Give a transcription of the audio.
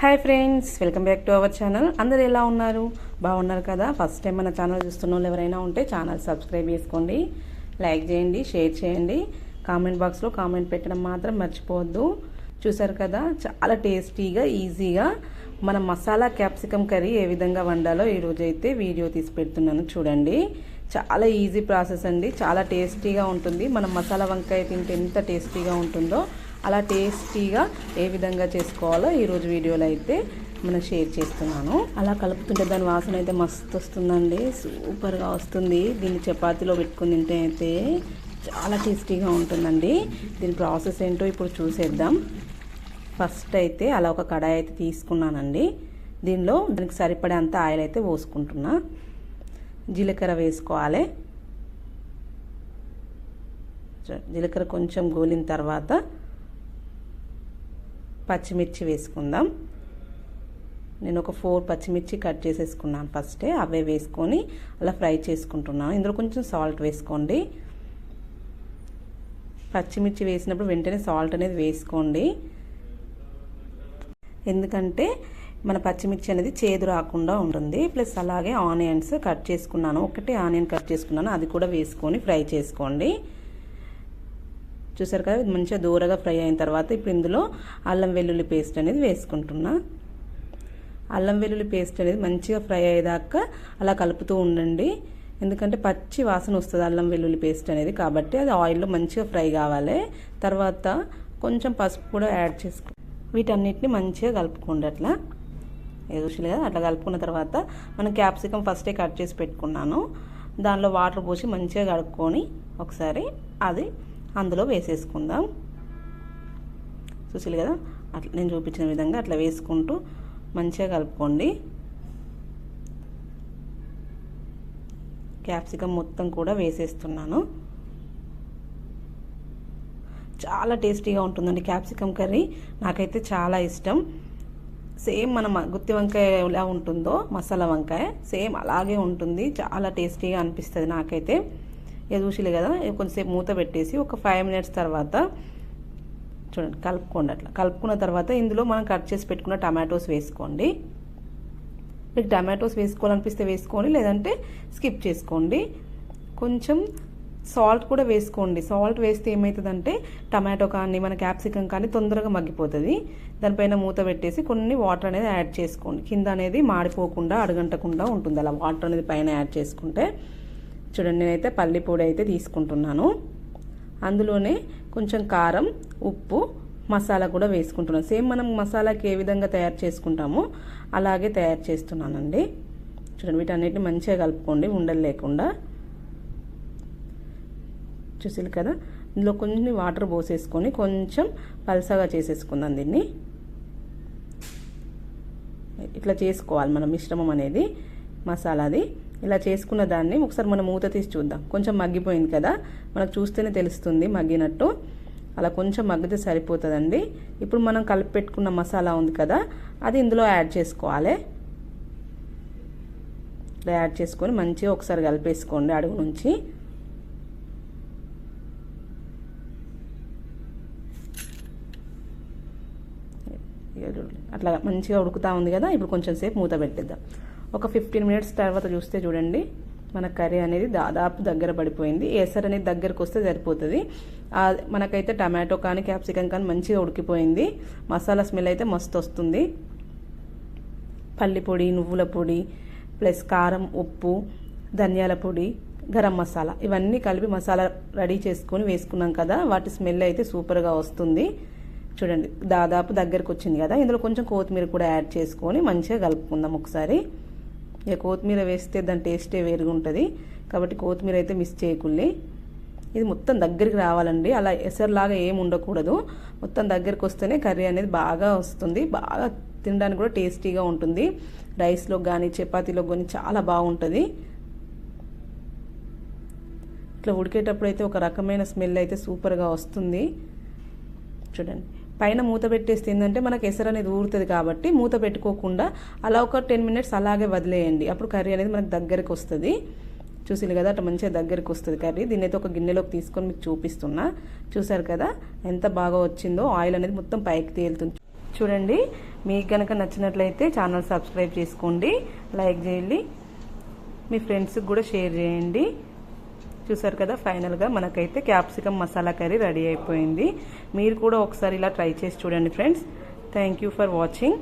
Hi friends welcome back to our channel అందరు ఎలా ఉన్నారు? బాగున్నారు కదా? ఫస్ట్ టైం మన ఛానల్ చూస్తున్న వాళ్ళు ఎవరైనా ఉంటే ఛానల్ సబ్స్క్రైబ్ చేసుకోండి లైక్ చేయండి షేర్ చేయండి. కామెంట్ బాక్స్లో కామెంట్ పెట్టడం మాత్రం మర్చిపోవద్దు. చూసారు కదా? చాలా టేస్టీగా ఈజీగా మన మసాలా క్యాప్సికమ్ కర్రీ ఏ విధంగా వండాలో ఈరోజు అయితే వీడియో తీసి పెడుతున్నాను చూడండి. చాలా ఈజీ ప్రాసెస్ అండి. చాలా టేస్టీగా ఉంటుంది. మనం మసాలా వంకాయ తింటే ఎంత టేస్టీగా ఉంటుందో అలా టేస్టీగా ఏ విధంగా చేసుకోవాలో ఈరోజు వీడియోలో అయితే మనం షేర్ చేస్తున్నాను. అలా కలుపుతుంటే దాని వాసన అయితే మస్తు వస్తుందండి. సూపర్గా వస్తుంది. దీన్ని చపాతీలో పెట్టుకుని తింటే అయితే చాలా టేస్టీగా ఉంటుందండి. దీని ప్రాసెస్ ఏంటో ఇప్పుడు చూసేద్దాం. ఫస్ట్ అయితే అలా ఒక కడాయి అయితే తీసుకున్నానండి. దీనిలో దానికి సరిపడేంత ఆయిల్ అయితే పోసుకుంటున్నా. జీలకర్ర వేసుకోవాలి. జీలకర్ర కొంచెం గోలిన తర్వాత పచ్చిమిర్చి వేసుకుందాం. నేను ఒక ఫోర్ పచ్చిమిర్చి కట్ చేసేసుకున్నాను ఫస్టే. అవే వేసుకొని అలా ఫ్రై చేసుకుంటున్నాను. ఇందులో కొంచెం సాల్ట్ వేసుకోండి. పచ్చిమిర్చి వేసినప్పుడు వెంటనే సాల్ట్ అనేది వేసుకోండి. ఎందుకంటే మన పచ్చిమిర్చి అనేది చేదు రాకుండా ఉంటుంది. ప్లస్ అలాగే ఆనియన్స్ కట్ చేసుకున్నాను. ఒకటి ఆనియన్ కట్ చేసుకున్నాను. అది కూడా వేసుకొని ఫ్రై చేసుకోండి. చూసారు కదా మంచిగా దూరగా ఫ్రై అయిన తర్వాత ఇప్పుడు ఇందులో అల్లం వెల్లుల్లి పేస్ట్ అనేది వేసుకుంటున్నా. అల్లం వెల్లుల్లి పేస్ట్ అనేది మంచిగా ఫ్రై అయ్యేదాకా అలా కలుపుతూ ఉండండి. ఎందుకంటే పచ్చి వాసన వస్తుంది అల్లం వెల్లుల్లి పేస్ట్ అనేది కాబట్టి అది ఆయిల్లో మంచిగా ఫ్రై కావాలి. తర్వాత కొంచెం పసుపు కూడా యాడ్ చేసుకో వీటన్నిటిని మంచిగా కలుపుకోండి అట్లా. చూసలే కదా అట్లా కలుపుకున్న తర్వాత మనం క్యాప్సికమ్ ఫస్టే కట్ చేసి పెట్టుకున్నాను. దానిలో వాటర్ పోసి మంచిగా కడుక్కొని ఒకసారి అది అందులో వేసేసుకుందాం. చూసారు కదా? అట్లా నేను చూపించిన విధంగా అట్లా వేసుకుంటూ మంచిగా కలుపుకోండి. క్యాప్సికమ్ మొత్తం కూడా వేసేస్తున్నాను. చాలా టేస్టీగా ఉంటుందండి క్యాప్సికమ్ కర్రీ. నాకైతే చాలా ఇష్టం. సేమ్ మన గుత్తి వంకాయ ఎలా ఉంటుందో మసాలా వంకాయ సేమ్ అలాగే ఉంటుంది. చాలా టేస్టీగా అనిపిస్తుంది నాకైతే. ఇక చూసిలే కదా కొంచెంసేపు మూత పెట్టేసి ఒక ఫైవ్ మినిట్స్ తర్వాత చూడండి కలుపుకోండి అట్లా. కలుపుకున్న తర్వాత ఇందులో మనం కట్ చేసి పెట్టుకున్న టమాటోస్ వేసుకోండి. మీకు టమాటోస్ వేసుకోవాలనిపిస్తే వేసుకోండి లేదంటే స్కిప్ చేసుకోండి. కొంచెం సాల్ట్ కూడా వేసుకోండి. సాల్ట్ వేస్తే ఏమవుతుందంటే టమాటో కానీ మన క్యాప్సికం కానీ తొందరగా మగ్గిపోతుంది. దానిపైన మూత పెట్టేసి కొన్ని వాటర్ అనేది యాడ్ చేసుకోండి. కింద అనేది మాడిపోకుండా అడగంటకుండా ఉంటుంది. అలా వాటర్ అనేది పైన యాడ్ చేసుకుంటే చూడండి నేనైతే పల్లి పొడి అయితే తీసుకుంటున్నాను. అందులోనే కొంచెం కారం ఉప్పు మసాలా కూడా వేసుకుంటున్నాను. సేమ్ మనం మసాలాకి ఏ విధంగా తయారు చేసుకుంటామో అలాగే తయారు చేస్తున్నానండి. చూడండి వీటన్నిటిని మంచిగా కలుపుకోండి ఉండలు లేకుండా. చూసారు కదా? ఇందులో కొన్ని వాటర్ పోసేసుకొని కొంచెం పలసగా చేసేసుకుందాం దీన్ని. ఇట్లా చేసుకోవాలి మన మిశ్రమం అనేది. మసాలాది ఇలా చేసుకున్న దాన్ని ఒకసారి మనం మూత తీసి చూద్దాం. కొంచెం మగ్గిపోయింది కదా? మనకు చూస్తేనే తెలుస్తుంది మగ్గినట్టు. అలా కొంచెం మగ్గితే సరిపోతుందండి. ఇప్పుడు మనం కలిపి పెట్టుకున్న మసాలా ఉంది కదా అది ఇందులో యాడ్ చేసుకోవాలి. ఇలా యాడ్ చేసుకొని మంచిగా ఒకసారి కలిపేసుకోండి అడుగు నుంచి. అట్లా మంచిగా ఉడుకుతా ఉంది కదా ఇప్పుడు కొంచెం సేపు మూత పెట్టేద్దాం. ఒక ఫిఫ్టీన్ మినిట్స్ తర్వాత చూస్తే చూడండి మన కర్రీ అనేది దాదాపు దగ్గర పడిపోయింది. ఏసర్ అనేది దగ్గరకు వస్తే సరిపోతుంది. మనకైతే టమాటో కానీ క్యాప్సికమ్ కానీ మంచిగా ఉడికిపోయింది. మసాలా స్మెల్ అయితే మస్తు వస్తుంది. పల్లి పొడి నువ్వుల పొడి ప్లస్ కారం ఉప్పు ధనియాల పొడి గరం మసాలా ఇవన్నీ కలిపి మసాలా రెడీ చేసుకొని వేసుకున్నాం కదా వాటి స్మెల్ అయితే సూపర్గా వస్తుంది. చూడండి దాదాపు దగ్గరకు వచ్చింది కదా. ఇందులో కొంచెం కొత్తిమీర కూడా యాడ్ చేసుకొని మంచిగా కలుపుకుందాం ఒకసారి. ఇక కొత్తిమీర వేస్తే దాని టేస్టే వేరుగా ఉంటుంది. కాబట్టి కొత్తిమీర అయితే మిస్ చేయకుల్లి ఇది మొత్తం దగ్గరికి రావాలండి. అలా ఎసరులాగా ఏం ఉండకూడదు. మొత్తం దగ్గరికి వస్తేనే కర్రీ అనేది బాగా వస్తుంది. బాగా తినడానికి కూడా టేస్టీగా ఉంటుంది. రైస్లో కానీ చపాతీలో కానీ చాలా బాగుంటుంది. ఇట్లా ఉడికేటప్పుడు అయితే ఒక రకమైన స్మెల్ అయితే సూపర్గా వస్తుంది. చూడండి. పైన మూత పెట్టేస్తే ఏంటంటే మనకు ఎసరు అనేది ఊరుతుంది కాబట్టి మూత పెట్టుకోకుండా అలా ఒక టెన్ మినిట్స్ అలాగే వదిలేయండి. అప్పుడు కర్రీ అనేది మనకు దగ్గరికి వస్తుంది. చూసింది కదా అట్లా మంచిగా దగ్గరికి వస్తుంది కర్రీ. దీన్ని అయితే ఒక గిన్నెలోకి తీసుకొని మీకు చూపిస్తున్నా. చూసారు కదా ఎంత బాగా వచ్చిందో ఆయిల్ అనేది మొత్తం పైకి తేలుతుంది. చూడండి మీకు కనుక నచ్చినట్లయితే ఛానల్ సబ్స్క్రైబ్ చేసుకోండి లైక్ చేయండి మీ ఫ్రెండ్స్కి కూడా షేర్ చేయండి. చూసారు కదా ఫైనల్గా మనకైతే క్యాప్సికమ్ మసాలా కర్రీ రెడీ అయిపోయింది. మీరు కూడా ఒకసారి ఇలా ట్రై చేసి చూడండి friends. Thank you for watching.